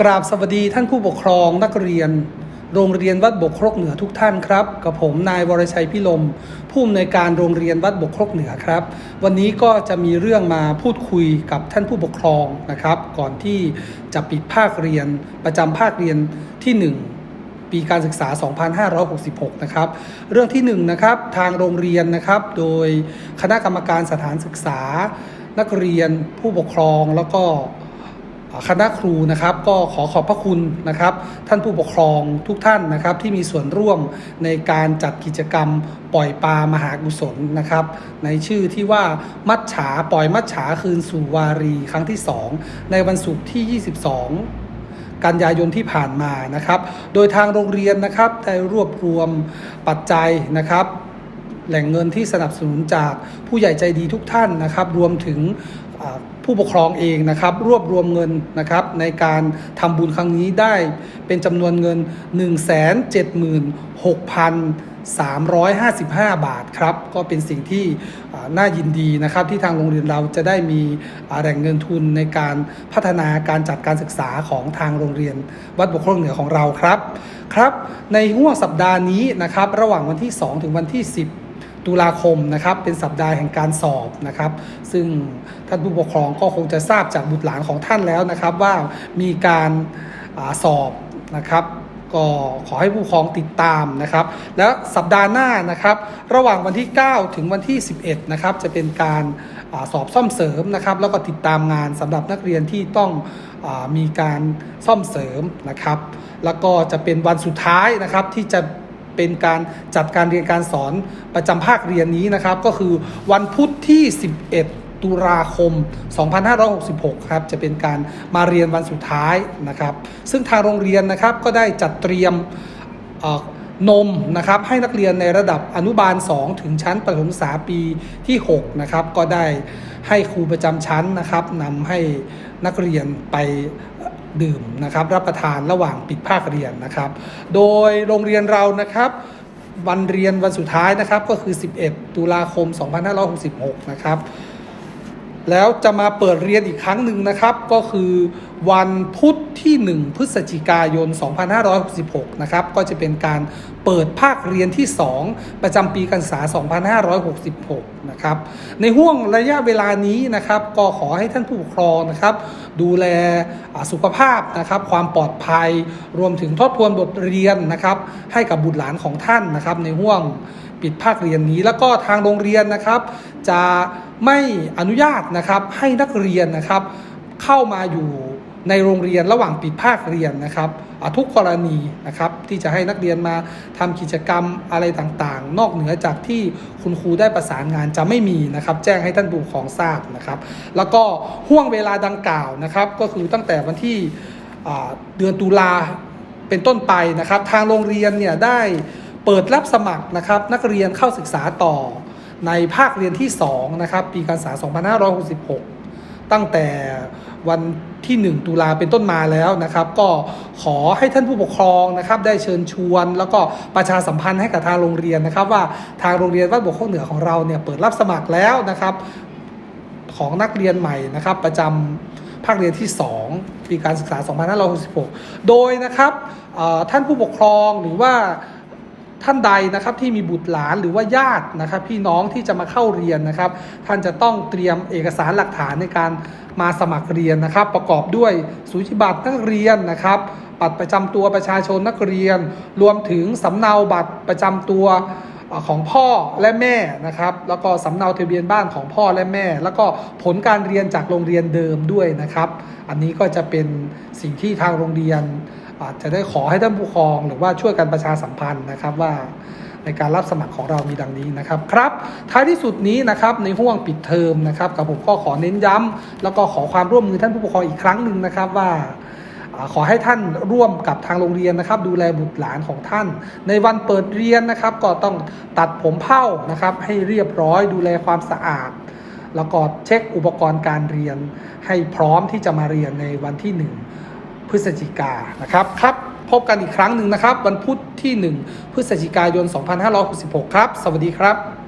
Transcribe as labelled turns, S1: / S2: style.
S1: กราบสวัสดีท่านผู้ปกครองนักเรียน โรงเรียนวัดบกครกเหนือทุกท่านครับ กับผมนายวรชัยพิลมผู้อำนวยการโรงเรียนวัดบกครกเหนือครับ วันนี้ก็จะมีเรื่องมาพูดคุยกับท่านผู้ปกครองนะครับ ก่อนที่จะปิดภาคเรียนประจำภาคเรียนที่ 1ปีการศึกษา 2566 นะครับ เรื่องที่1นะครับ ทางโรงเรียนนะครับ โดยคณะกรรมการสถานศึกษา นักเรียน ผู้ปกครอง แล้วก็ คณะครูนะครับ ก็ขอขอบพระคุณนะครับ ท่านผู้ปกครองทุกท่านนะครับ ที่มีส่วนร่วมในการจัดกิจกรรมปล่อยปลามหากุศลนะครับ ในชื่อที่ว่ามัดฉาปล่อยมัดฉาคืนสู่วารีครั้งที่ 2 ในวันศุกร์ที่ 22กันยายนที่ผ่านมานะครับ โดยทางโรงเรียนนะครับได้รวบรวมปัจจัยนะครับ แหล่งเงินที่สนับสนุนจากผู้ใหญ่ใจดีทุกท่านนะครับ รวมถึง ผู้ปกครองเองนะครับ รวบรวมเงินนะครับ ในการทำบุญครั้งนี้ได้เป็นจำนวนเงิน 176,355 บาทครับ ก็เป็นสิ่งที่น่ายินดีนะครับ ที่ทางโรงเรียนเราจะได้มีแหล่งเงินทุนในการพัฒนาการจัดการศึกษาของทางโรงเรียน วัดบกครองเหนือของเราครับครับ ในห่วงสัปดาห์นี้นะครับ ระหว่างวันที่ 2 ถึงวันที่ 10 ตุลาคมนะครับเป็นสัปดาห์แห่งการสอบนะครับ ซึ่งท่านผู้ปกครองก็คงจะทราบจากบุตรหลานของท่านแล้วนะครับ ว่ามีการอาสอบนะครับ ก็ขอให้ผู้ปกครองติดตามนะครับ แล้วสัปดาห์หน้านะครับ ระหว่างวันที่ 9 ถึงวันที่ 11 นะครับ จะเป็นการอาสอบซ่อมเสริมนะครับ แล้วก็ติดตามงานสำหรับนักเรียนที่ต้องอมีการซ่อมเสริมนะครับ แล้วก็จะเป็นวันสุดท้ายนะครับที่จะ เป็นการจัดการเรียนการสอนประจำภาคเรียนนี้นะครับ ก็คือวันพุธที่ 11 ตุลาคม 2566 ครับ จะเป็นการมาเรียนวันสุดท้ายนะครับ ซึ่งทางโรงเรียนนะครับก็ได้จัดเตรียมนมนะครับให้นักเรียนในระดับอนุบาล 2 ถึงชั้นประถมศึกษาปีที่6นะครับก็ได้ให้ครูประจำชั้นนะครับนำให้นักเรียนไป ดื่มนะครับรับประทานระหว่างปิดภาคเรียนนะครับ โดยโรงเรียนเรานะครับวันเรียนวันสุดท้ายนะครับก็คือ 11 ตุลาคม 2566 นะครับ แล้วจะมาเปิดเรียนอีกครั้งหนึ่งนะครับ ก็คือวันพุธที่ 1 พฤศจิกายน 2566 นะครับ ก็จะเป็นการเปิดภาคเรียนที่ 2 ประจำปีการศึกษา 2566 นะครับ ในห่วงระยะเวลานี้นะครับ ก็ขอให้ท่านผู้ปกครองนะครับ ดูแลสุขภาพนะครับ ความปลอดภัย รวมถึงทบทวนบทเรียนนะครับ ให้กับบุตรหลานของท่านนะครับ ในห่วงปิดภาคเรียนนี้ แล้วก็ทางโรงเรียนนะครับ จะไม่อนุญาตนะครับให้นักเรียนนะครับ เข้ามาอยู่ ในโรงเรียนระหว่างปิดภาคเรียนนะครับทุกกรณีนะครับที่จะให้นักเรียนมาทำกิจกรรมอะไรต่างๆ นอกเหนือจากที่คุณครูได้ประสานงานจะไม่มีนะครับ แจ้งให้ท่านผู้ปกครองทราบนะครับ แล้วก็ห่วงเวลาดังกล่าวนะครับ ก็คือตั้งแต่วันที่เดือนตุลาเป็นต้นไปนะครับ ทางโรงเรียนเนี่ยได้เปิดรับสมัครนะครับ นักเรียนเข้าศึกษาต่อในภาคเรียนที่2นะครับปีการศึกษา 2566 ตั้งแต่วัน ที่ 1 ตุลาเป็นต้นมาแล้วนะครับ ก็ขอให้ท่านผู้ปกครองนะครับ ได้เชิญชวน แล้วก็ประชาสัมพันธ์ให้กับทางโรงเรียนนะครับ ว่าทางโรงเรียนวัดบกข้างเหนือของเราเนี่ยเปิดรับสมัครแล้วนะครับ ของนักเรียนใหม่นะครับ ประจำภาคเรียนที่ 2 ปีการศึกษา 2566 โดยนะครับท่านผู้ปกครองหรือว่า ท่านใดนะครับที่มีบุตรหลานหรือว่าญาตินะครับพี่น้องที่จะมาเข้าเรียนนะครับ ท่านจะต้องเตรียมเอกสารหลักฐานในการมาสมัครเรียนนะครับ ประกอบด้วยสูจิบัตรนักเรียนนะครับบัตรประจำตัวประชาชนนักเรียน รวมถึงสำเนาบัตรประจำตัวของพ่อและแม่นะครับ แล้วก็สำเนาทะเบียนบ้านของพ่อและแม่ แล้วก็ผลการเรียนจากโรงเรียนเดิมด้วยนะครับ อันนี้ก็จะเป็นสิ่งที่ทางโรงเรียน อาจจะได้ขอให้ท่านผู้ปกครองหรือว่าช่วยกันประชาสัมพันธ์นะครับว่าในการรับสมัครของเรามีดังนี้นะครับครับท้ายที่สุดนี้นะครับในห่วงปิดเทอมนะครับกับผมก็ขอเน้นย้ำแล้วก็ขอความร่วมมือท่านผู้ปกครองอีกครั้งหนึ่งนะครับว่าอ่าขอให้ท่านร่วมกับทางโรงเรียนนะครับ ดูแลบุตรหลานของท่าน ในวันเปิดเรียนนะครับ ก็ต้องตัดผมเผ้านะครับ ให้เรียบร้อยดูแลความสะอาด แล้วก็เช็คอุปกรณ์การเรียน ให้พร้อมที่จะมาเรียนในวันที่ 1 พฤศจิกานนะครับครับพบกันอีกครั้งหนึ่งนะครับ วันพุธที่ 1 พฤศจิกายน 2566 ครับ สวัสดีครับ